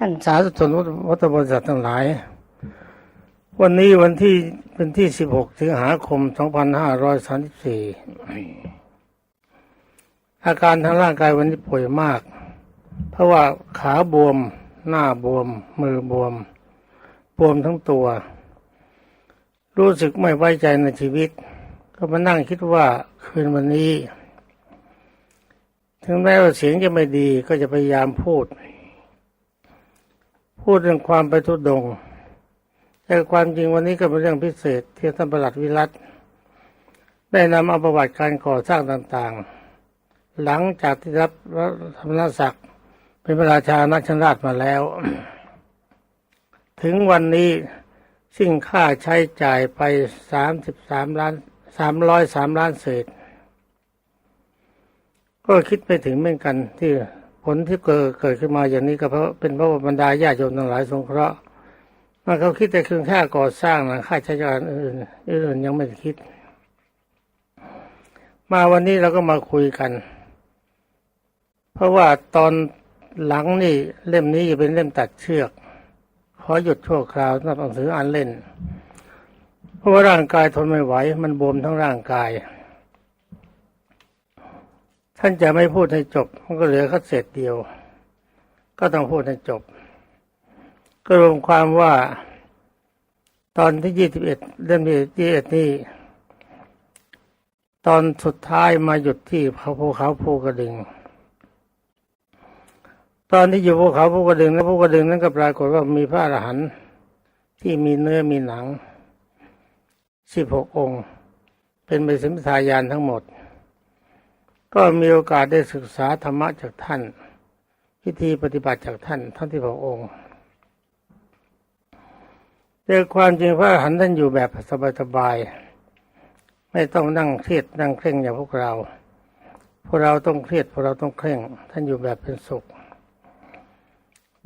ท่านสาธุชนวัตบริษัททั้งหลาย วันนี้วันที่เป็นที่ 16 สิงหาคม 2534 อาการทางร่างกายวันนี้ป่วยมาก เพราะว่าขาบวม หน้าบวม มือบวม บวมทั้งตัว รู้สึกไม่ไว้ใจในชีวิต ก็มานั่งคิดว่าคืนวันนี้ ถึงแม้ว่าเสียงจะไม่ดีก็จะพยายามพูด พูดเรื่องความไปทุดง แต่ความจริงวันนี้ก็เป็นเรื่องพิเศษที่ท่านประหลัดวิรัตได้นำเอาประวัติการก่อสร้างต่างๆ หลังจากที่รับธรรมนศักดิ์เป็นพระราชานักชราชมาแล้ว ถึงวันนี้สิ่งค่าใช้จ่ายไปสามสิบสามล้านสามร้อยสามล้านเศษ ก็คิดไปถึงเหมือนกันที่ ลที่เกิดเกิดขึ้นมาอย่างนี้ก็เพราะเป็นเพราะบรรดาญาโยมทั้งหลายสงเคราะห์มันเขาคิดแต่เพียงแค่ก่อสร้างนะค่าใช้จ่ายอื่นอื่นยังไม่คิด มาวันนี้เราก็มาคุยกัน เพราะว่าตอนหลังนี่เล่มนี้จะเป็นเล่มตัดเชือกขอหยุดชั่วคราวนับหนังสืออ่านเล่น เพราะว่าร่างกายทนไม่ไหว มันบวมทั้งร่างกาย ท่านจะไม่พูดให้จบมันก็เหลือแค่เศษเดียว ก็ต้องพูดให้จบ ก็รวมความว่า ตอนที่ยี่สิบเอ็ดเล่มที่ยี่สิบเอ็ดนี่ตอนสุดท้ายมาหยุดที่ภูเขาภูกระดึง ตอนที่อยู่ภูเขาภูกระดึงแล้วภูกระดึงนั้นก็ปรากฏว่ามีพระอรหันต์ที่มีเนื้อมีหนังสิบหกองค์ เป็นไปสิมทายานทั้งหมด ก็มีโอกาสได้ศึกษาธรรมะจากท่านพิธีปฏิบัติจากท่านท่านที่พระองค์แต่ความจริงพระหันท่านอยู่แบบสบายๆไม่ต้องนั่งเครียดนั่งเคร่งอย่างพวกเรา พวกเราต้องเครียดพวกเราต้องเคร่ง ท่านอยู่แบบเป็นสุข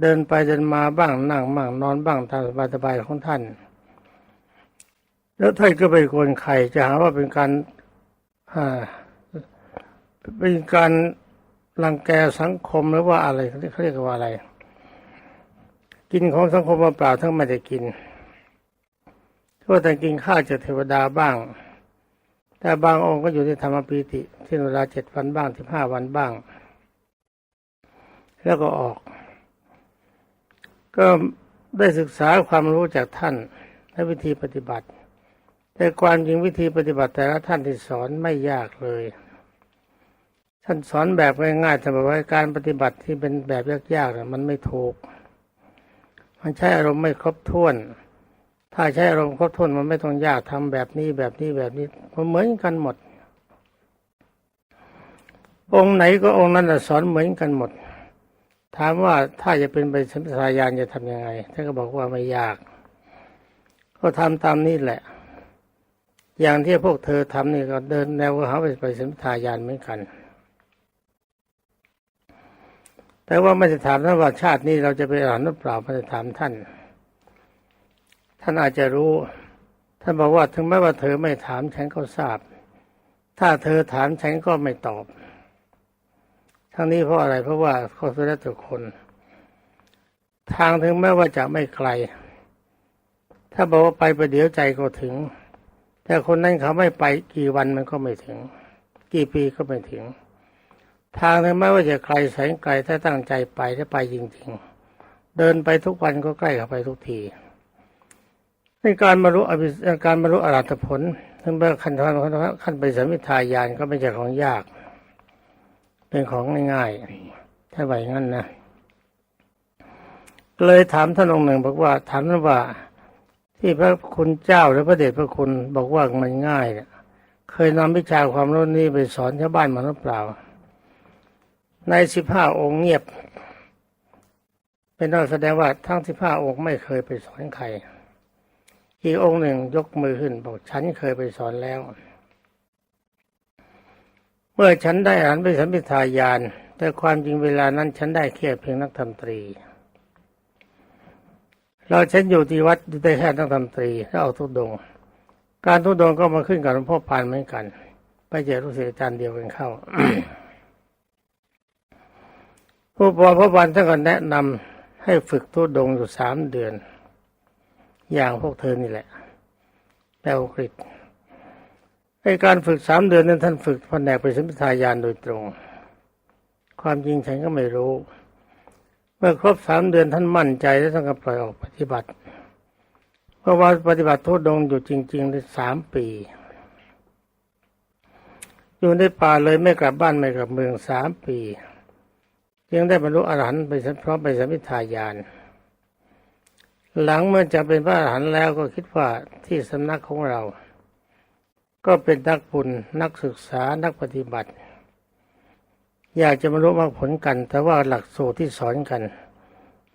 เดินไปเดินมาบ้างนั่งบ้างนอนบ้างตามสบายๆของท่าน แล้วท่านก็ไปกนใครจะหาว่าเป็นการอ่า เป็นการรังแกสังคมหรือว่าอะไรเขาเรียกว่าอะไร กินของสังคมมาเปล่าทั้งไม่ได้กินก็แต่กินข้าวจากเทวดาบ้าง แต่บางองค์ก็อยู่ในธรรมปีติที่เวลาเจ็ดวันบ้างสิบห้าวันบ้าง แล้วก็ออก ก็ได้ศึกษาความรู้จากท่านและวิธีปฏิบัติ แต่ความจริงวิธีปฏิบัติแต่ละท่านที่สอนไม่ยากเลย ท่านสอนแบบง่ายๆแต่บอกว่าการปฏิบัติที่เป็นแบบยากๆน่ะมันไม่ถูก มันใช้อารมณ์ไม่ครบถ้วน ถ้าใช้อารมณ์ครบถ้วนมันไม่ต้องยากทำแบบนี้แบบนี้แบบนี้มันเหมือนกันหมด องค์ไหนก็องค์นั้นสอนเหมือนกันหมด ถามว่าถ้าจะเป็นไปสัมปทายานจะทำยังไงท่านก็บอกว่าไม่ยาก ก็ทำตามนี้แหละ อย่างที่พวกเธอทำนี่ก็เดินแนวเขาไปไปสัมปทายานเหมือนกัน แต่ว่าไม่ได้ถามท่านว่าชาตินี้เราจะไปอ่านหรือเปล่าไม่ได้ถามท่าน ท่านอาจจะรู้ ท่านบอกว่าถึงแม้ว่าเธอไม่ถามฉันก็ทราบ ถ้าเธอถามฉันก็ไม่ตอบ ทั้งนี้เพราะอะไรเพราะว่าข้อสุดแล้วแต่คน ทางถึงแม้ว่าจะไม่ไกล ถ้าบอกว่าไปประเดี๋ยวใจก็ถึง แต่คนนั้นเขาไม่ไปกี่วันมันก็ไม่ถึง กี่ปีก็ไม่ถึง ทางถึงแม้ว่าจะไกลแสนไกลถ้าตั้งใจไปถ้าไปจริง ๆ เดินไปทุกวันก็ใกล้เข้าไปทุกทีในการบรรลุอภิการบรรลุอรหัตผลถึงแม้ขั้นขั้นขั้นไปสัมมิทายานก็ไม่ใช่ของยาก เป็นของง่ายๆถ้าไหวงั้นนะเลยถามท่านองค์หนึ่งบอกว่าถามท่นว่า ที่พระคุณเจ้าหรือพระเดชพระคุณบอกว่ามันง่ายเนี่ยเคยนำวิชาความรู้นี้ไปสอนชาวบ้านมาหรือเปล่า ในสิบห้าองค์เงียบ เป็นนั่นแสดงว่าทั้งสิบห้าองค์ไม่เคยไปสอนใครอีกองค์หนึ่งยกมือขึ้นบอกฉันเคยไปสอนแล้ว เมื่อฉันได้อ่านไปสัมพิทายาน แต่ความจริงเวลานั้นฉันได้แค่เพียงนักธรรมตรี เราฉันอยู่ที่วัดได้แค่นักธรรมตรีแล้วเอาทุดง การทุดงก็มาขึ้นกับหลวงพ่อปานเหมือนกัน ไปเจอรู้สึกอาจารย์เดียวกันเข้า ผู้ปอพระบันท่านก็แนะนำให้ฝึกทุดงอยู่สามเดือน อย่างพวกเธอนี่แหละแปลวกฤษในการฝึกสามเดือนนั้นท่านฝึกแผนกปริสัมปทายานโดยตรง ความจริงฉันก็ไม่รู้ เมื่อครบสามเดือนท่านมั่นใจแล้วท่านก็ปล่อยออกปฏิบัติ เพราะว่าปฏิบัติทุดงอยู่จริง ๆ ได้สามปี อยู่ในป่าเลยไม่กลับบ้านไม่กลับเมืองสามปี ยังได้บรรลุอรหันต์ไปพร้อมไปสมิทายาน หลังเมื่อจะเป็นพระอรหันต์แล้วก็คิดว่าที่สำนักของเรา ก็เป็นนักบุญนักศึกษานักปฏิบัติ อยากจะบรรลุมรรคผลกัน แต่ว่าหลักสูตรที่สอนกัน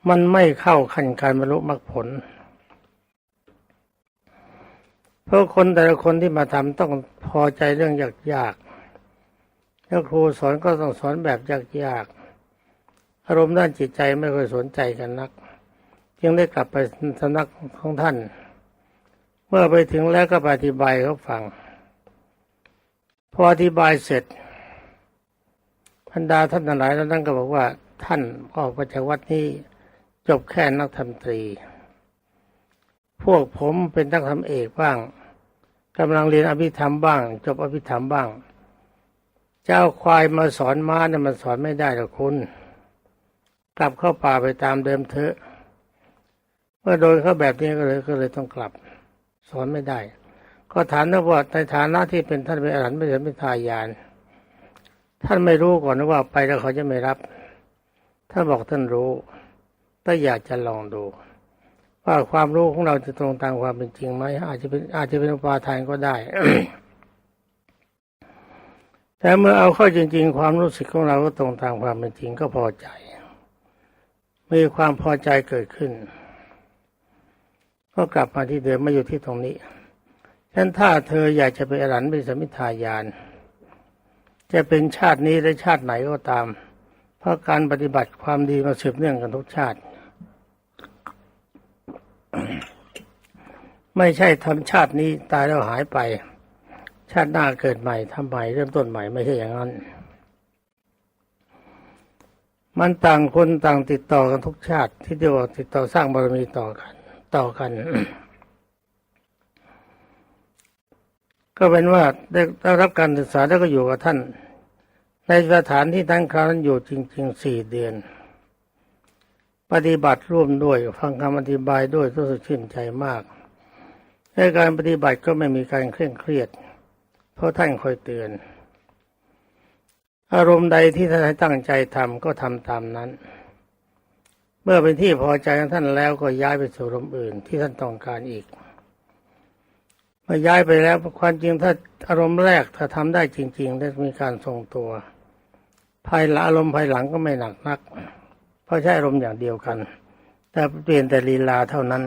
มันไม่เข้าขั้นการบรรลุมรรคผลเพราะคนแต่ละคนที่มาทำต้องพอใจเรื่องยากๆแล้วครูสอนก็ต้องสอนแบบยากๆ อารมณ์ด้านจิตใจไม่ค่อยสนใจกันนัก จึงได้กลับไปสำนักของท่าน เมื่อไปถึงแล้วก็อธิบายเขาฟัง พออธิบายเสร็จบรรดาท่านหลายแล้วนั่นก็บอกว่าท่านออกมาจากวัดนี้จบแค่นักธรรมตรี พวกผมเป็นนักธรรมเอกบ้างกำลังเรียนอภิธรรมบ้าง จบอภิธรรมบ้าง เจ้าควายมาสอนม้าเนี่ยมันสอนไม่ได้หรอกคุณ กลับเข้าป่าไปตามเดิมเถอะ เมื่อโดนเขาแบบนี้ก็เลยก็เลยต้องกลับ สอนไม่ได้ ก็ถามนะว่าในฐานะที่เป็นท่านเป็นอรหันต์เป็นเป็นทายาน ท่านไม่รู้ก่อนนะว่าไปแล้วเขาจะไม่รับ ท่านบอกท่านรู้แต่อยากจะลองดูว่าความรู้ของเราจะตรงตามความเป็นจริงไหมอาจจะเป็นอาจจะเป็นอุปาทานก็ได้แต่เมื่อเอาเข้าจริง ๆ ความรู้สึกของเราก็ตรงตามความเป็นจริงก็พอใจ มีความพอใจเกิดขึ้น ก็กลับมาที่เดิมมาอยู่ที่ตรงนี้ฉะนั้นถ้าเธออยากจะเป็นอรหันต์เป็นสมิทายาน จะเป็นชาตินี้หรือชาติไหนก็ตาม เพราะการปฏิบัติความดีมาสืบเนื่องกันทุกชาติ ไม่ใช่ทำชาตินี้ตายแล้วหายไป ชาติหน้าเกิดใหม่ทำใหม่เริ่มต้นใหม่ไม่ใช่อย่างนั้น มันต่างคนต่างติดต่อกันทุกชาติ ที่เดียวาติดต่อสร้างบารมีต่อกัน ต่อกัน ก็เป็นว่าได้ได้รับการศึกษาแล้วก็อยู่กับท่าน ในสถานที่ท่านคราวนั้นอยู่จริงๆสี่เดือน ปฏิบัติร่วมด้วยฟังคำอธิบายด้วยรู้สึกชื่นใจมากในการปฏิบัติก็ไม่มีการเคร่งเครียด เพราะท่านคอยเตือน อารมณ์ใดที่ท่านตั้งใจทำก็ทำตามนั้น เมื่อเป็นที่พอใจของท่านแล้วก็ย้ายไปสู่อารมณ์อื่นที่ท่านต้องการอีกเมื่อย้ายไปแล้วความจริงถ้าอารมณ์แรกถ้าทำได้จริงๆได้มีการทรงตัว ภายหลังอารมณ์ภายหลังก็ไม่หนักนัก เพราะใช้อารมณ์อย่างเดียวกัน แต่เปลี่ยนแต่ลีลาเท่านั้น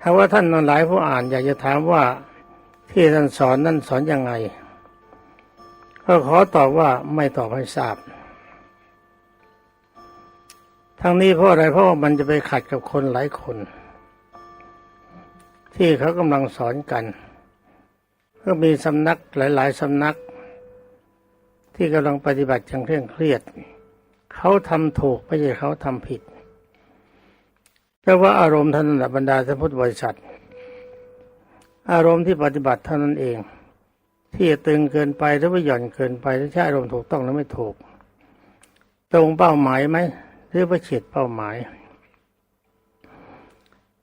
ถ้าว่าท่านทั้งหลายผู้อ่านอยากจะถามว่าที่ท่านสอนนั่นสอนยังไง ก็ขอตอบว่าไม่ตอบให้ทราบ ทั้งนี้เพราะอะไรเพราะมันจะไปขัดกับคนหลายคน ที่เขากำลังสอนกันก็มีสำนักหลาย ๆสำนัก ที่กำลังปฏิบัติอย่างเคร่งเครียด เขาทำถูกไม่ใช่เขาทำผิดแต่ว่าอารมณ์ท่านนบรรดาท่านพุทธบริษัท อารมณ์ที่ปฏิบัติเท่านั้นเอง ที่จะตึงเกินไปหรือว่าหย่อนเกินไปหรือใช้อารมณ์ถูกต้องหรือไม่ถูก ตรงเป้าหมายไหมหรือว่าเฉียดเป้าหมาย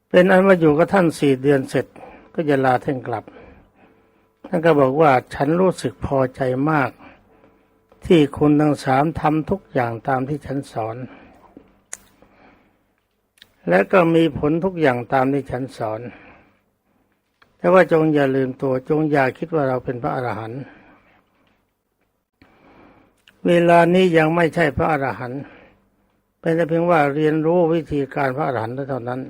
เป็นอันว่าอยู่กับท่านสี่เดือนเสร็จก็จะลาท่านกลับท่านก็บอกว่าฉันรู้สึกพอใจมาก ที่คุณทั้งสามทำทุกอย่างตามที่ฉันสอน และก็มีผลทุกอย่างตามที่ฉันสอน แต่ว่าจงอย่าลืมตัวจงอย่าคิดว่าเราเป็นพระอรหันต์เวลานี้ยังไม่ใช่พระอรหันต์เป็นแต่เพียงว่าเรียนรู้วิธีการพระอรหันต์เท่านั้น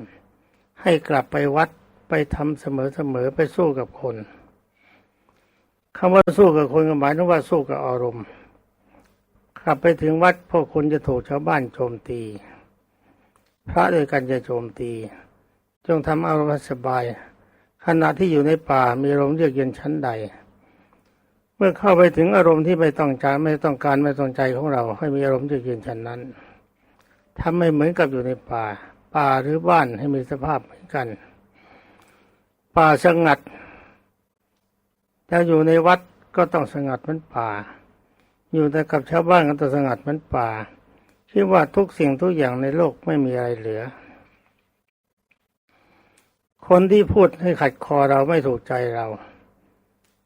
ให้กลับไปวัดไปทำเสมอๆไปสู้กับคนคำว่าสู้กับคนหมายถึงว่าสู้กับอารมณ์กลับไปถึงวัดพวกคนจะถูกชาวบ้านโจมตี พระด้วยกันจะโจมตี จงทำอารมณ์สบาย ขณะที่อยู่ในป่ามีอารมณ์เยือกเย็นชั้นใด เมื่อเข้าไปถึงอารมณ์ที่ไม่ต้องการไม่ต้องการไม่ต้องใจของเรา ให้มีอารมณ์เยือกเย็นชั้นนั้นทำให้เหมือนกับอยู่ในป่า ป่าหรือบ้านให้มีสภาพเหมือนกัน ป่าสงัดถ้าอยู่ในวัดก็ต้องสงัดเหมือนป่า อยู่แต่กับชาวบ้านก็ต้องสงัดเหมือนป่าคิดว่าทุกสิ่งทุกอย่างในโลกไม่มีอะไรเหลือ คนที่พูดให้ขัดคอเราไม่ถูกใจเรา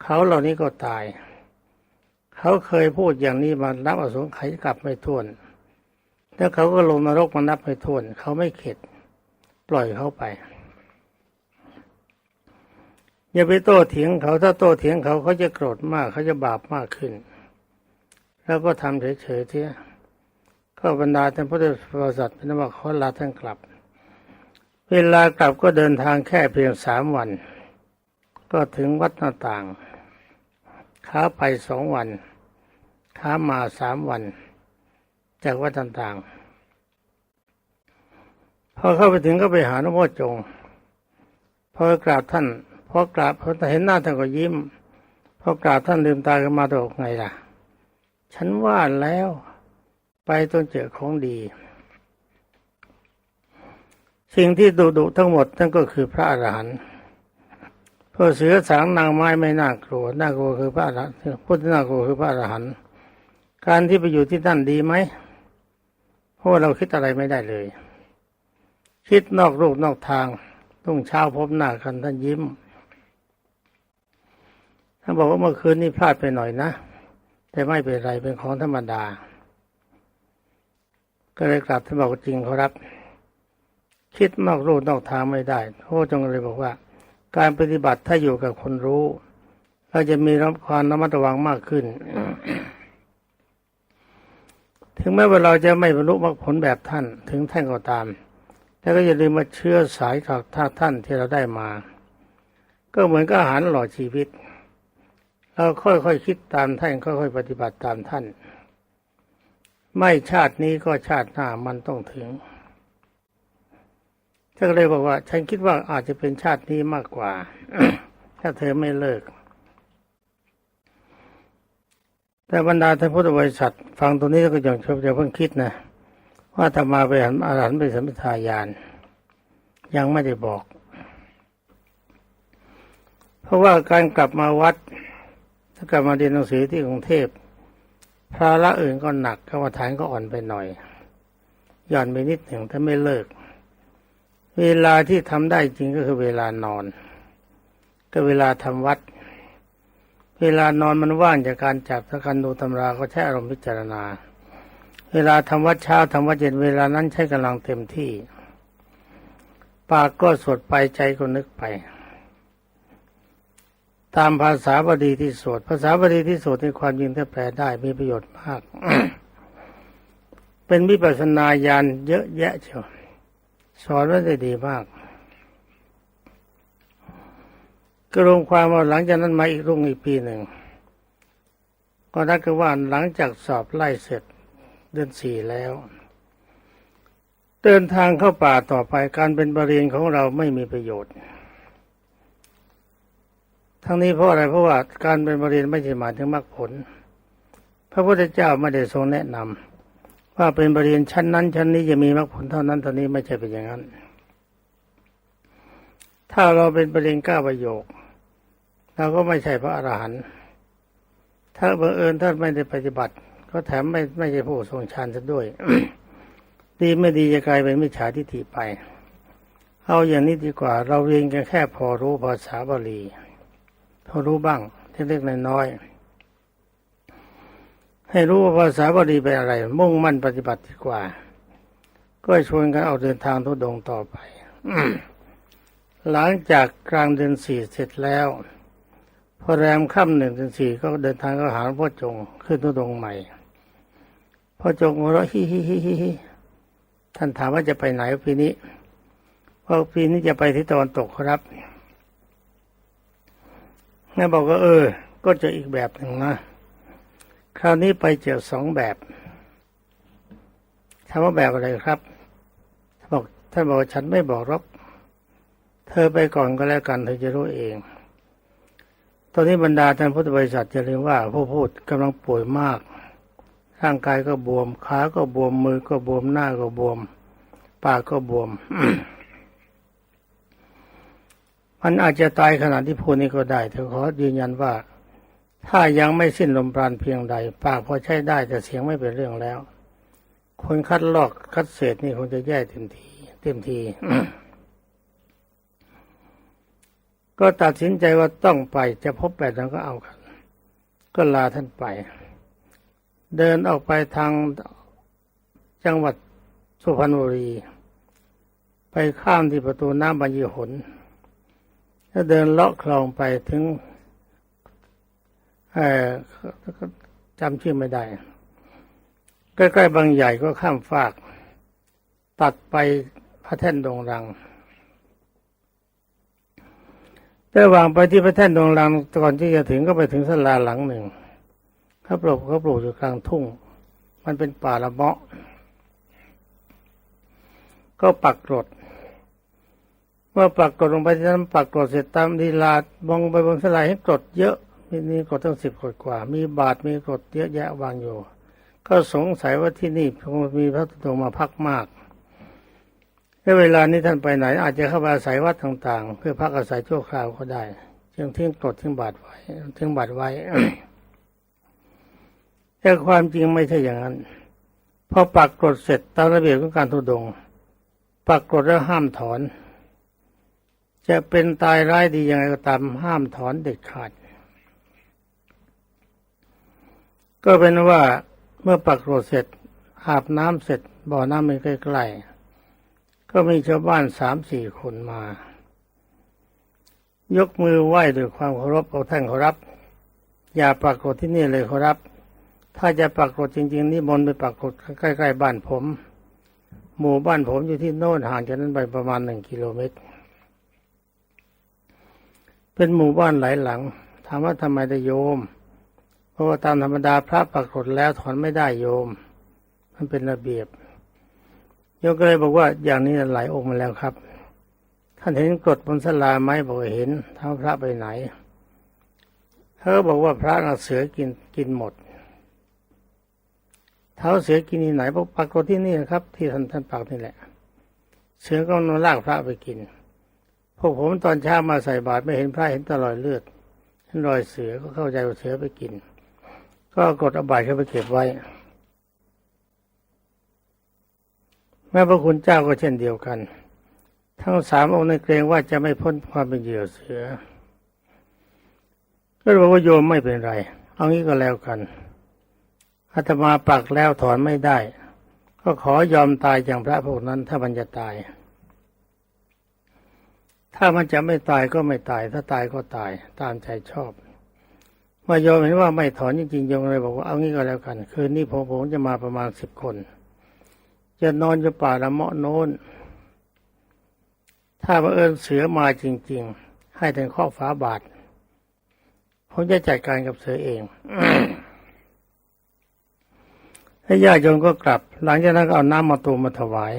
เขาเหล่านี้ก็ตาย เขาเคยพูดอย่างนี้มานับอสงไขยกลับไม่ท้วน แล้วเขาก็ลงนรกมานับไม่ท้วน เขาไม่เข็ด ปล่อยเขาไป อย่าไปโต้เถียงเขาถ้าโต้เถียงเขาเขาจะโกรธมากเขาจะบาปมากขึ้น แล้วก็ทำเฉยๆเทียก็บรรดาท่านพุทธบริษัทเป็นว่าเขาลาท่านกลับ เวลากลับก็เดินทางแค่เพียงสามวัน ก็ถึงวัดหน้าต่างขาไปสองวันขามาสามวัน จากวัดต่างๆพอเข้าไปถึงก็ไปหาหลวงพ่อจงพอกราบท่านพอกราบพอเห็นหน้าท่านก็ยิ้มพอกราบท่านลืมตาขึ้นมาตกไงล่ะ ฉันว่าแล้วไปต้องเจอของดี สิ่งที่ดุดุทั้งหมดนั่นก็คือพระอรหันต์พอเสือสางนางไม้ไม่น่ากลัวน่ากลัวคือพระอรหันต์พุทธน่ากลัวคือพระอรหันต์การที่ไปอยู่ที่นั่นดีไหมเพราะเราคิดอะไรไม่ได้เลย คิดนอกรูปนอกทางต้องเช้าพบหน้ากันท่านยิ้มท่านบอกว่าเมื่อคืนนี้พลาดไปหน่อยนะ แต่ไม่เป็นไรเป็นของธรรมดา ก็เลยกลับท่านบอกว่าจริงเขารับ คิดนอกรูนอกทางไม่ได้พระจงเลยบอกว่า การปฏิบัติถ้าอยู่กับคนรู้ เราจะมีรับความระมัดระวังมากขึ้น ถึงแม้ว่าเราจะไม่บรรลุมรรคผลแบบท่าน ถึงท่านก็ตาม แต่ก็อย่าลืมมาเชื่อสายจากท่าท่านที่เราได้มา ก็เหมือนกับอาหารหล่อชีวิต เราค่อยๆคคิดตามท่านค่อยๆปฏิบัติตามท่าน ไม่ชาตินี้ก็ชาติหน้ามันต้องถึง ท่านก็เลยบอกว่า ฉันคิดว่าอาจจะเป็นชาตินี้มากกว่า ถ้าเธอไม่เลิก แต่บรรดาท่านพุทธบริษัท ฟังตรงนี้ก็ยังชอบจะเพิ่งคิดนะ ว่าธรรมาไปหันอาหันต์ไปสัมปทายาน ยังไม่ได้บอก เพราะว่าการกลับมาวัดถ้ากลับมาเรียนหนังสือที่กรุงเทพภาระอื่นก็หนักกรรมฐานก็อ่อนไปหน่อย หย่อนไปนิดหนึ่งถ้าไม่เลิก เวลาที่ทำได้จริงก็คือเวลานอน ก็เวลาทำวัด เวลานอนมันว่างจากการจับสักันดูตำราก็ใช้อารมณ์พิจารณา เวลาทำวัดเช้าทำวัดเย็นเวลานั้นใช้กำลังเต็มที่ ปากก็สวดไปใจก็นึกไป ตามภาษาบาลีที่สวดภาษาบาลีที่สวดในความจริงถ้าแปลได้มีประโยชน์มาก เป็นวิปัสสนาญาณเยอะแยะเชียว สอนไว้ได้ดีมากก็รวมความว่าหลังจากนั้นมาอีกรุ่งอีกปีหนึ่ง ก็นักกว่าหลังจากสอบไล่เสร็จเดือนสี่แล้ว เดินทางเข้าป่าต่อไปการเป็นบริเวณของเราไม่มีประโยชน์ ทั้งนี้เพราะอะไรเพราะว่าการเป็นบริเวณไม่ใช่หมายถึงมรรคผล พระพุทธเจ้าไม่ได้ทรงแนะนำ ว่าเป็นบริเวณชั้นนั้น ชั้นนี้จะมีมรรคผลเท่านั้นเท่านี้ไม่ใช่เป็นอย่างนั้น ถ้าเราเป็นบริเวณก้าประโยคเราก็ไม่ใช่พระอรหันต์ถ้าบังเอิญท่านไม่ได้ปฏิบัติ ก็แถมไม่ไม่ใช่ผู้ทรงฌานซะด้วย ดีไม่ดีจะกลายเป็นมิจฉาทิฏฐิไป เอาอย่างนี้ดีกว่า เราเรียนกันแค่พอรู้ภาษาบาลีพอรู้บ้างเล็กๆน้อยๆ ให้รู้ว่าภาษาบาลีเป็นอะไร มุ่งมั่นปฏิบัติดีกว่า ก็ชวนกันเอาเดินทางทุดงต่อไปหลังจากกลางเดือนสี่เสร็จแล้วพอแรมค่ำหนึ่งเดือนสี่ก็เดินทางก็หาหลวงพ่อจงขึ้นทุดงใหม่พ่อจงหัวเราะฮิฮิฮิฮิฮิท่านถามว่าจะไปไหนปีนี้เพราะปีนี้จะไปที่ตะวันตกครับแม่บอกว่าเออ ก็จออีกแบบหนึ่งนะ ราวนี้ไปเจอสองแบบถามว่าแบบอะไรครับบอกท่านบอกว่าฉันไม่บอกรอกเธอไปก่อนก็แล้วกันเธอจะรู้เอง ตอนนี้บรรดาท่านพุทธบริษัทจะเรียกว่าผู้พูดกำลังป่วยมาก ร่างกายก็บวม ขาก็บวม มือก็บวม หน้าก็บวม ปากก็บวม มันอาจจะตายขณะที่พูดนี้ก็ได้แต่ขอยืนยันว่า ถ้ายังไม่สิ้นลมปราณเพียงใด ปากพอใช้ได้แต่เสียงไม่เป็นเรื่องแล้ว คนคัดลอกคัดเศษนี่คงจะแย่เต็มทีเต็มทีก็ตัดสินใจว่าต้องไปจะพบแปดนั้นก็เอากันก็ลาท่านไป เดินออกไปทางจังหวัดสุพรรณบุรี ไปข้ามที่ประตูน้ำบางยี่หนแล้วเดินเลาะคลองไปถึง จำชื่อไม่ได้ ใกล้ๆบางใหญ่ก็ข้ามฟาก ตัดไปพระแท่นดงรังระหว่างไปที่พระแท่นดงรังก่อนที่จะถึงก็ไปถึงศาลาหลังหนึ่งเขาปลูกเขาปลูกอยู่กลางทุ่ง มันเป็นป่าละเมาะ ก็ปักกรดเมื่อปักกรดลงไปที่นั้นปักกรดเสร็จตามดีลาดมองไปบนสลายให้กรดเยอะ มีนี่กรดตั้งสิบกรดกว่า มีบาทมีกรดเยอะแยะวางอยู่ ก็สงสัยว่าที่นี่คงมีพระธุดงมาพักมากในเวลานี้ท่านไปไหน อาจจะเข้าไปอาศัยวัดต่างๆ เพื่อพักอาศัยชั่วคราวก็ได้ จึงทิ้งกรดทิ้งบาทไว้ทิ้งบาทไว้แต่ความจริงไม่ใช่อย่างนั้นพอปักกรดเสร็จตามระเบียบของการทุดง ปักกรดแล้วห้ามถอน จะเป็นตายร้ายดียังไงก็ตามห้ามถอนเด็ดขาด ก็เป็นว่าเมื่อปักกรดเสร็จอาบน้ำเสร็จบ่อน้ำมันใกล้ๆก็มีชาวบ้านสามสี่คนมา ยกมือไหว้ด้วยความเคารพเอาท่านเคารพอย่าปรากฏที่นี่เลยเคารพถ้าจะปรากฏจริง ๆ นี่มนไปปรากฏใกล้ๆบ้านผม หมู่บ้านผมอยู่ที่โน่นห่างจากนั้นไปประมาณหนึ่งกิโลเมตร เป็นหมู่บ้านหลายหลัง ถามว่าทำไมได้โยม เพราะว่าตามธรรมดาพระปรากฏแล้วถอนไม่ได้โยม มันเป็นระเบียบโยมก็เลยบอกว่าอย่างนี้หลายองค์มาแล้วครับ ท่านเห็นกฎบนสลาไหมบอกว่าเห็นเท้าพระไปไหนเขาก็บอกว่าพระน่ะเสือกินกินหมด เท้าเสือกินที่ไหนบอกปรากฏที่นี่นะครับ ที่ท่านท่านปากนี่แหละ เสือก็นอนลากพระไปกินพวกผมตอนเช้ามาใส่บาตรไม่เห็นพระเห็นแตรอยเลือดเห็นรอยเสือก็เข้าใจว่าเสือไปกิน ก็กดเอาบาตรเข้าไปเก็บไว้ แม่พระคุณเจ้าก็เช่นเดียวกัน ทั้งสามองค์ในเกรงว่าจะไม่พ้นความเป็นเหยื่อเสือ ก็บอกว่าโยมไม่เป็นไร เอางี้ก็แล้วกันอาตมาปักแล้วถอนไม่ได้ ก็ขอยอมตายอย่างพระพวกนั้น ถ้ามันจะตาย ถ้ามันจะไม่ตายก็ไม่ตาย ถ้าตายก็ตาย ตามใจชอบ เมื่อโยมเห็นว่าไม่ถอนจริงๆโยมเลยบอกว่าเอางี้ก็แล้วกัน คืนนี้ผมผมจะมาประมาณสิบคน จะนอนอยู่ป่าละเมาะโน้น ถ้าบังเอิญเสือมาจริง ๆ ให้ถึงข้อฝาบาท ผมจะจัดการกับเสือเองให้ญาติโยมก็กลับ หลังจากนั้นก็เอาน้ำมาตูมมาถวาย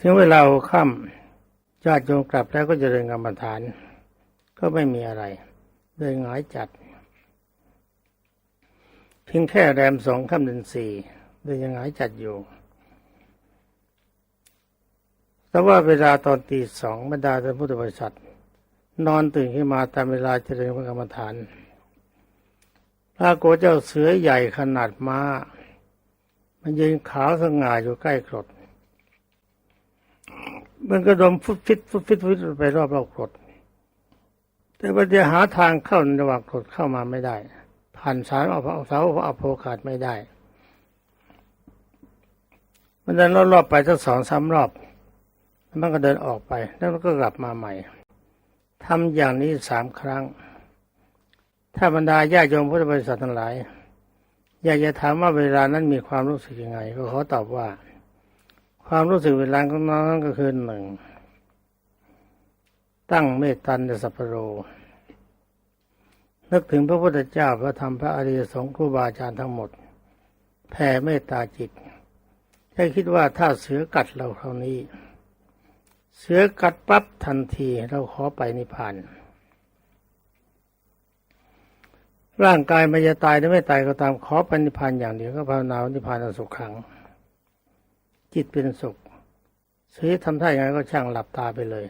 ถึงเวลาค่ำญาติโยมกลับแล้วก็จะเดินกรรมฐาน ก็ไม่มีอะไร เดินหงายจัด เพียงแค่แรมสองค่ำเดือนสี่เดินยังหงายจัดอยู่ แต่ว่าเวลาตอนตีสองบรรดาท่านพุทธบริษัท นอนตื่นขึ้นมาตามเวลาเจริญพระกรรมฐานปรากเจ้าเสือใหญ่ขนาดม้า มันยืนขาวสง่าอยู่ใกล้กรดมันกระดมฟุตฟิตฟุตฟิตฟุตฟิตไปรอบรอบกรด แต่ว่าจะหาทางเข้าในระหว่างกรดเข้ามาไม่ได้ ผ่านสารเอาเสาเอาโพกาดไม่ได้มันเดินรอบๆไปสักสองสามรอบมันก็เดินออกไป แล้วมันก็กลับมาใหม่ทำอย่างนี้สามครั้ง ถ้าบรรดาญาโยมพุทธบริษัททั้งหลาย อยากจะถามว่าเวลานั้นมีความรู้สึกยังไง ก็ขอตอบว่า ความรู้สึกเวลาของน้องนั้นก็คือหนึ่ง ตั้งเมตตันสัพโร นึกถึงพระพุทธเจ้าพระธรรมพระอริยสงฆ์ครูบาอาจารย์ทั้งหมด แผ่เมตตาจิตแค่คิดว่าถ้าเสือกัดเราคราวนี้ เสือกัดปั๊บทันทีเราขอไปนิพพานร่างกายมันจะตายหรือไม่ตายก็ตามขอปณิพานอย่างเดียวก็ภาวนานิพพานสุขขัง จิตเป็นสุขเสือทำท่าอย่างไรก็ช่างหลับตาไปเลย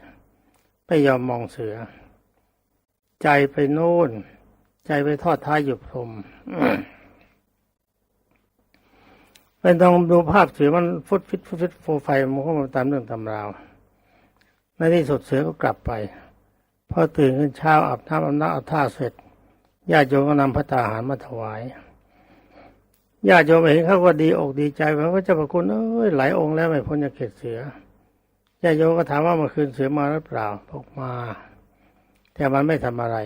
ไม่ยอมมองเสือ ใจไปโน่น ใจไปทอดท้ายอยู่พรมเป็นต้องดูภาพเสือมันฟุดฟิตฟุดฟิตโฟไฟมันก็มาตามเรื่องตำราวในที่สุดเสือก็กลับไปพอตื่นขึ้นเช้าอาบน้ำอาบน้ำอาบท่าเสร็จญาติโยมก็นำพระตาหารมาถวายญาติโยมเห็นเขาก็ดีอกดีใจเพราะว่าเจ้าพระคุณเอ้ยหลายองค์แล้วไม่พ้นจากเขตเสือ ญาโยมก็ถามว่าเมื่อคืนเสือมาหรือเปล่าบอกมา แต่มันไม่ทำอะไร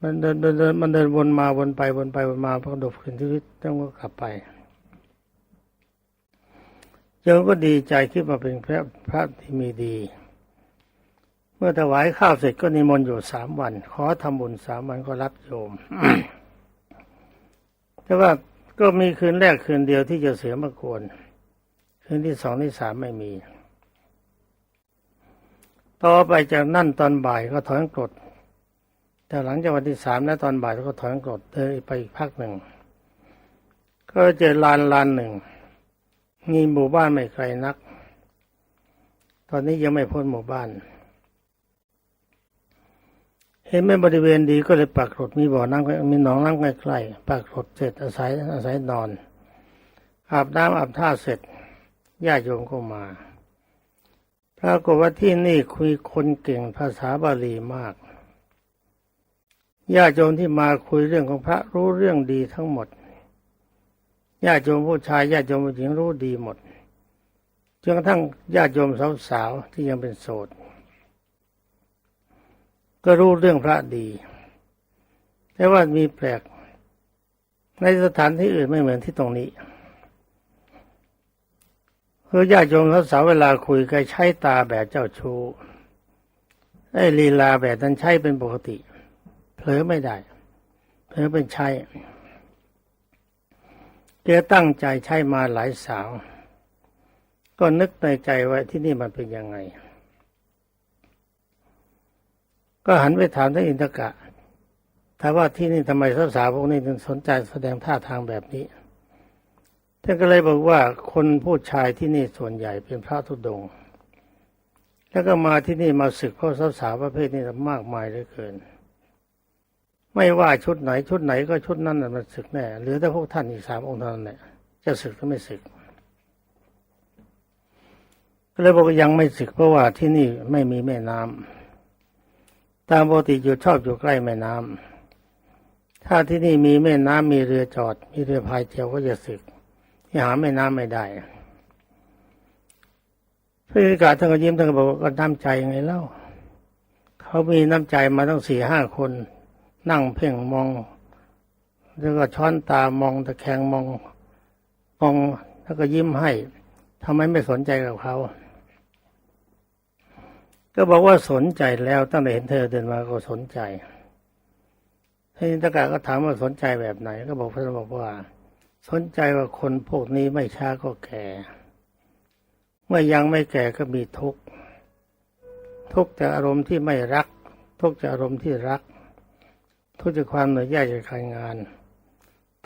มันเดินเดินเดินมันเดินวนมาวนไปวนไปวนมาพอดบขึ้นชีวิตต้องก็กลับไปโยมก็ดีใจคิดว่าเป็นพระพระที่มีดี เมื่อถวายข้าวเสร็จก็นิมนต์อยู่สามวัน ขอทำบุญสามวันก็รับโยม แต่ว่าก็มีคืนแรกคืนเดียวที่จะเสือมากวนคืนที่สองที่สามไม่มี ต่อไปจากนั่นตอนบ่ายก็ถอนกรดแต่หลังจากวันที่สามและตอนบ่ายก็ถอนกรดเดินไปอีกพักหนึ่งก็เจอลานลานหนึ่งมีหมู่บ้านไม่ไกลนัก ตอนนี้ยังไม่พ้นหมู่บ้าน เห็นไม่บริเวณดีก็เลยปักรถมีบ่อน้ำมีหนองน้ำใกล้ๆปักรถเสร็จอาศัยอาศัยนอนอาบน้ำอาบท่าเสร็จญาติโยมก็มา ปรากฏว่าที่นี่คุยคนเก่งภาษาบาลีมากญาติโยมที่มาคุยเรื่องของพระรู้เรื่องดีทั้งหมดญาติโยมผู้ชายญาติโยมผู้หญิงรู้ดีหมดจนกระทั่งญาติโยมสาวๆที่ยังเป็นโสด ก็รู้เรื่องพระดี แต่ว่ามีแปลก ในสถานที่อื่นไม่เหมือนที่ตรงนี้ คือญาติโยมเขาสาวเวลาคุยกันใช้ตาแบบเจ้าชู้ไอ้ลีลาแบบนั้นใช้เป็นปกติ เผลอไม่ได้ เผลอเป็นใช้แกตั้งใจใช้มาหลายสาว ก็นึกในใจไว้ที่นี่มันเป็นยังไง ก็หันไปถามท่านอินทกะถามว่าที่นี่ทำไมสาวๆพวกนี้ถึงสนใจแสดงท่าทางแบบนี้ ท่านก็เลยบอกว่าคนผู้ชายที่นี่ส่วนใหญ่เป็นพระธุดงค์แล้วก็มาที่นี่มาศึกเพราะสาวๆประเภทนี้มากมายเหลือเกิน ไม่ว่าชุดไหนชุดไหนก็ชุดนั้นมันศึกแน่เหลือแต่พวกท่านอีกสามองค์เท่านั้นแหละจะศึกหรือไม่ศึกก็เลยบอกว่ายังไม่ศึกเพราะว่าที่นี่ไม่มีแม่น้ำตามปกติอยู่ชอบอยู่ใกล้แม่น้ำถ้าที่นี่มีแม่น้ำมีเรือจอด มีเรือพายเที่ยวก็จะศึก ที่หาแม่น้ำไม่ได้พระอิกาท่านก็ยิ้มท่านก็บอกว่าก็น้ำใจไงเล่า เขามีน้ำใจมาตั้งสี่ห้าคน นั่งเพ่งมอง แล้วก็ช้อนตามองตะแคงมองมองแล้วก็ยิ้มให้ทำไมไม่สนใจกับเขา ก็บอกว่าสนใจแล้วตั้งแต่เห็นเธอเดินมาก็สนใจท่านตะกาก็ถามว่าสนใจแบบไหน ก็บอกพระบอกว่า สนใจว่าคนพวกนี้ไม่ช้าก็แก่ เมื่อยังไม่แก่ก็มีทุกข์ทุกข์จากอารมณ์ที่ไม่รัก ทุกข์จากอารมณ์ที่รัก ทุกข์จากความเหนื่อยยากจากการงาน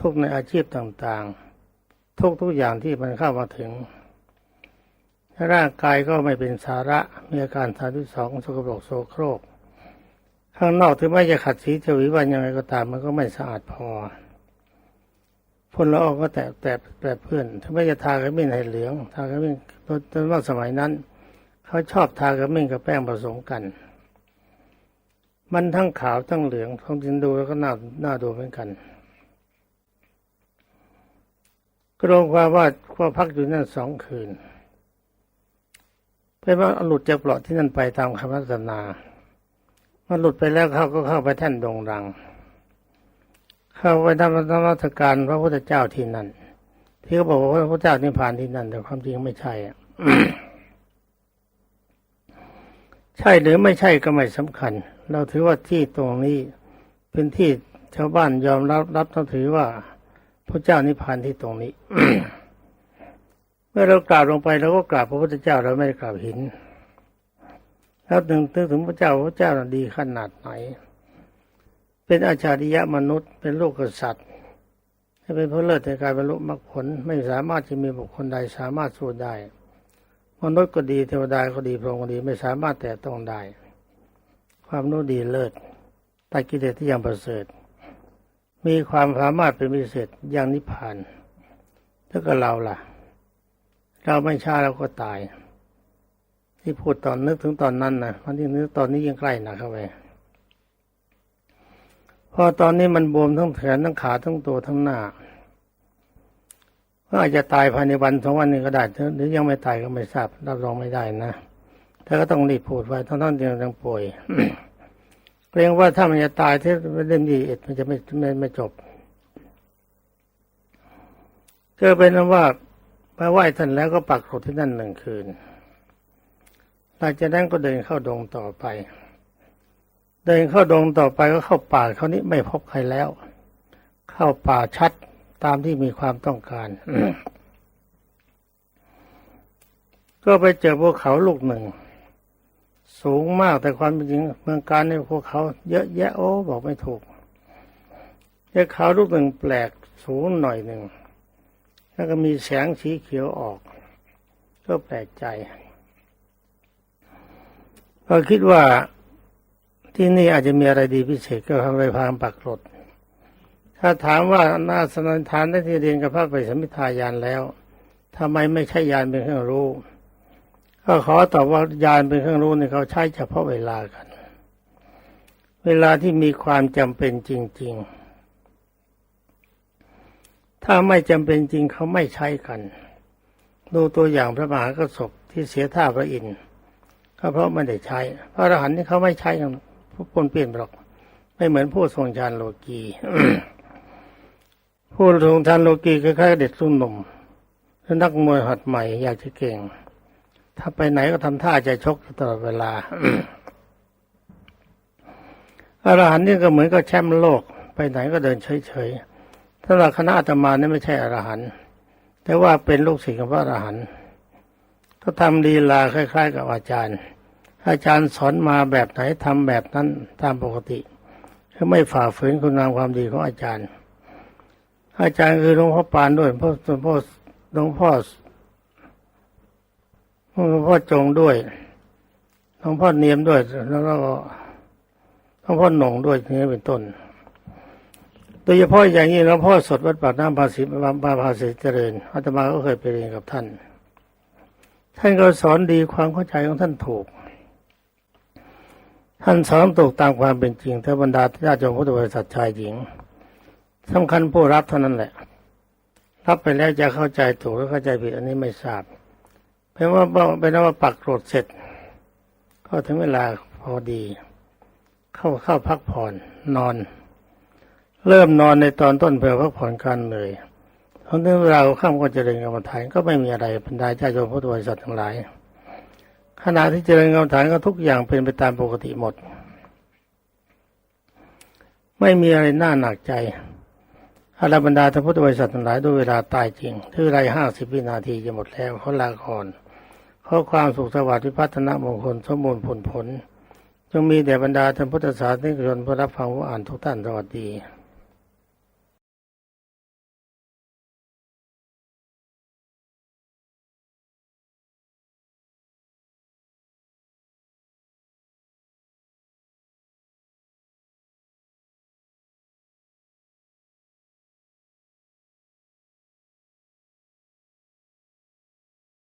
ทุกข์ในอาชีพต่างๆ ทุกทุกอย่างที่มันเข้ามาถึง ร่างกายก็ไม่เป็นสาระมีอาการทางที่สองสกปรกโสโครกข้างนอกถึงแม้จะขัดสีเฉวีวันยังไงก็ตามมันก็ไม่สะอาดพอ พ่นละอองก็แตกแตกแปรเพื่อนถึงแม้จะทากระมิ้นให้เหลืองทากระมิ้นตอนว่าสมัยนั้น เขาชอบทากระมิ้นกับแป้งผสมกัน มันทั้งขาวทั้งเหลืองท้องจินดูแล้วก็น่าน่าดูเหมือนกันกรวมความว่าว่าพักอยู่นั่นสองคืนไปว่าหลุดจากเปลาะที่นั่นไปตามคำพัฒนามันหลุดไปแล้วเขาก็เข้าไปแท่นดงรัง เข้าไปทำนมัสการพระพุทธเจ้าที่นั่น ที่เขาบอกว่าพระพุทธเจ้านิพพานที่นั่น แต่ความจริงไม่ใช่อะใช่หรือไม่ใช่ก็ไม่สำคัญ เราถือว่าที่ตรงนี้เป็นที่ชาวบ้านยอมรับรับถือว่าพระเจ้านิพพานที่ตรงนี้ เมื่อเรากราบลงไปเราก็กราบพระพุทธเจ้าเราไม่ได้กราบหิน แล้วถึงถึงถึงพระเจ้าพระเจ้าน่ะดีขนาดไหน เป็นอาชาริยะมนุษย์ เป็นลูกกษัตริย์ให้เป็นผู้เลิศในการบรรลุมรรคผลไม่สามารถจะมีบุคคลใดสามารถสู้ได้มนุษย์ก็ดีเทวดาก็ดีพรหมก็ดีไม่สามารถแต่ต้องได้ ความรู้ดีเลิศตัดกิเลสที่ยังประเสริฐ มีความสามารถเป็นพิเศษอย่างนิพพานแล้วก็เราล่ะ เราไม่ช้าเราก็ตาย ที่พูดตอนนึกถึงตอนนั้นนะมันที่นึกตอนนี้ยังใกล้นะเข้าไป พอตอนนี้มันบวมทั้งแขนทั้งขาทั้งตัวทั้งหน้าก็อาจจะตายภายในวันสองวันนี้ก็ได้หรือยังไม่ตายก็ไม่ทราบรับรองไม่ได้นะแต่ก็ต้องรีบพูดไว้ทั้งทั้งที่ยังป่วยเกรงว่าถ้ามันจะตายที่เล่มดีเอ็ดมันจะไม่ไม่ไม่จบก็เป็นว่าไปไหว้ท่านแล้วก็ปักหลดที่นั่นหนึ่งคืนหลังจากนั้นก็เดินเข้าดงต่อไป เดินเข้าดงต่อไปก็เข้าป่าเขาวนี้ไม่พบใครแล้ว เข้าป่าชัดตามที่มีความต้องการก็ไปเจอภูเขาลูกหนึ่ง สูงมากแต่ความเป็นจริงเมืองการในภูเขา เยอะแยะโอ้บอกไม่ถูกภูเขาลูกหนึ่งแปลกสูงหน่อยหนึ่งแล้วก็มีแสงสีเขียวออก ก็แปลกใจ ก็คิดว่า ที่นี่อาจจะมีอะไรดีพิเศษก็ทำไปพางปักรถถ้าถามว่าน่าสนันทานได้ที่เรียนกับพระไปสมิทายานแล้วทำไมไม่ใช่ยานเป็นเครื่องรู้ ก็ขอตอบว่ายานเป็นเครื่องรู้เนี่ยเขาใช้เฉพาะเวลากัน เวลาที่มีความจำเป็นจริง ๆ ถ้าไม่จำเป็นจริงเขาไม่ใช้กัน ดูตัวอย่างพระมหากระสบที่เสียท่าพระอินทร์ก็เพราะไม่ได้ใช้ พระอรหันต์นี่เขาไม่ใช้กัน ปนเปลี่ยนหรอก ไม่เหมือนผู้ทรงฌานโลกีผู้ทรงฌานโลกีคล้ายๆเด็กรุ่นหนุ่มนักมวยหัดใหม่อยากจะเก่ง ถ้าไปไหนก็ทำท่าจะชกตลอดเวลาอรหันต์นี่ก็เหมือนกับแชมป์โลก ไปไหนก็เดินเฉยๆถ้าเราคณะอาตมานี่ไม่ใช่อรหันต์แต่ว่าเป็นลูกศิษย์ของพระอรหันต์ก็ทำลีลาคล้าย ๆ กับอาจารย์ อาจารย์สอนมาแบบไหนทำแบบนั้นตามปกติคือไม่ฝ่าฝืนคุณงามความดีของอาจารย์ อาจารย์คือหลวงพ่อปานด้วยพ่อหลวงพ่อหลวงพ่อหลวงพ่อจงด้วยหลวงพ่อเนียมด้วย แล้วก็หลวงพ่อหนงด้วยนี้เป็นต้นโดยเฉพาะอย่างนี้หลวงพ่อสดวัดปากน้ำภาษีบาภาษีเจริญอาตมาก็เคยไปเรียนกับท่าน ท่านก็สอนดีความเข้าใจของท่านถูก ท่านสอนถูกตามความเป็นจริงถ้าบรรดาญาติโยมพุทธบริษัทชายหญิงสำคัญผู้รับเท่านั้นแหละ รับไปแล้วจะเข้าใจถูกหรือเข้าใจผิดอันนี้ไม่ทราบเป็นว่าเป็นว่าปักโกรธเสร็จ ก็ถึงเวลาพอดี เข้าเข้าพักผ่อนนอน เริ่มนอนในตอนต้นเพื่อพักผ่อนกันเลยตอนถึงเวลาข้ามก็เจริญกรรมฐานก็ไม่มีอะไรบรรดาญาติโยมพุทธบริษัททั้งหลาย ขณะที่เจริญกรรมฐานก็ทุกอย่างเป็นไปตามปกติหมด ไม่มีอะไรน่าหนักใจอาราบรรดาท่านพุทธบริษัททั้งหลายด้วยเวลาตายจริงที่เวลาห้าสิบวินาทีจะหมดแล้วเขาลาก่อนขอความสุขสวัสดิ์พิพัฒนมงคลสมบูรณ์ผลผล จงมีแด่บรรดาท่านพุทธศาสนิกชนผู้รับฟังผู้อ่านทุกท่านสวัสดี